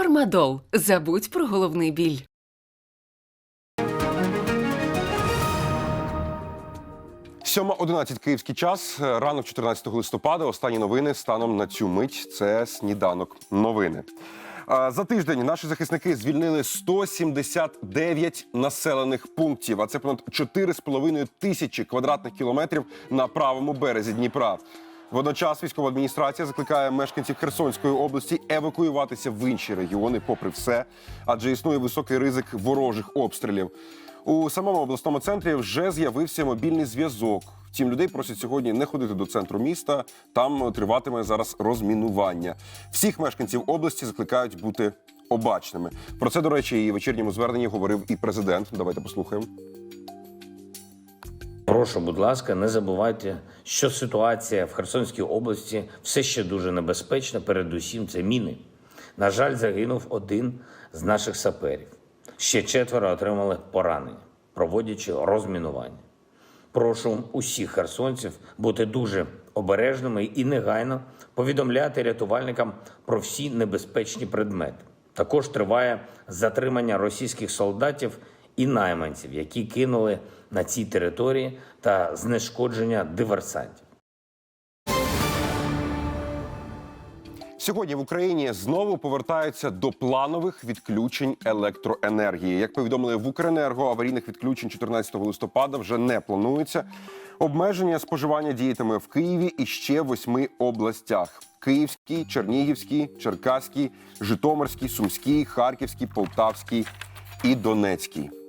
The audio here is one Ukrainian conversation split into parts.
Фармадол. Забудь про головний біль. Сьома 11 київський час. Ранок 14 листопада. Останні новини станом на цю мить. Це сніданок. Новини. За тиждень наші захисники звільнили 179 населених пунктів. А це понад 4,5 тисячі квадратних кілометрів на правому березі Дніпра. Водночас військова адміністрація закликає мешканців Херсонської області евакуюватися в інші регіони, попри все, адже існує високий ризик ворожих обстрілів. У самому обласному центрі вже з'явився мобільний зв'язок. Втім, людей просять сьогодні не ходити до центру міста. Там триватиме зараз розмінування. Всіх мешканців області закликають бути обачними. Про це, до речі, і вечірньому зверненні говорив і президент. Давайте послухаємо. Прошу, будь ласка, не забувайте, що ситуація в Херсонській області все ще дуже небезпечна. Передусім, це міни. На жаль, загинув один з наших саперів. Ще четверо отримали поранення, проводячи розмінування. Прошу усіх херсонців бути дуже обережними і негайно повідомляти рятувальникам про всі небезпечні предмети. Також триває затримання російських солдатів і найманців, які кинули на цій території та знешкодження диверсантів. Сьогодні в Україні знову повертаються до планових відключень електроенергії. Як повідомили в Укренерго, аварійних відключень 14 листопада вже не планується. Обмеження споживання діятиме в Києві і ще восьми областях: Київській, Чернігівській, Черкаській, Житомирській, Сумській, Харківській, Полтавській і Донецькій.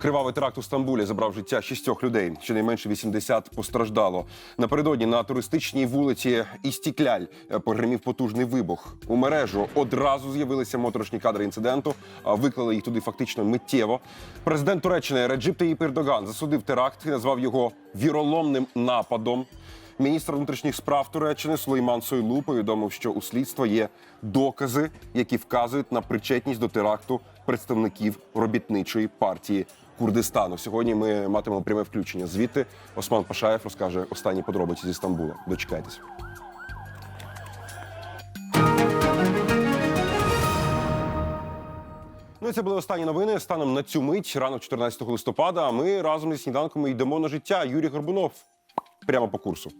Кривавий теракт у Стамбулі забрав життя шістьох людей. Щонайменше 80 постраждало. Напередодні на туристичній вулиці Істікляль е, погримів потужний вибух. У мережу одразу з'явилися моторошні кадри інциденту. а Виклали їх туди фактично миттєво. Президент Туреччини Реджип Таїп Ердоган засудив теракт і назвав його віроломним нападом. Міністр внутрішніх справ Туреччини Сулейман Сойлу повідомив, що у слідства є докази, які вказують на причетність до теракту представників робітничої партії Курдистану. Сьогодні ми матимемо пряме включення. Звідти Осман Пашаєв розкаже останні подробиці зі Стамбула. Дочекайтесь. Ну це були останні новини. Станом на цю мить, ранок 14 листопада. А ми разом зі сніданком йдемо на життя. Юрій Горбунов прямо по курсу.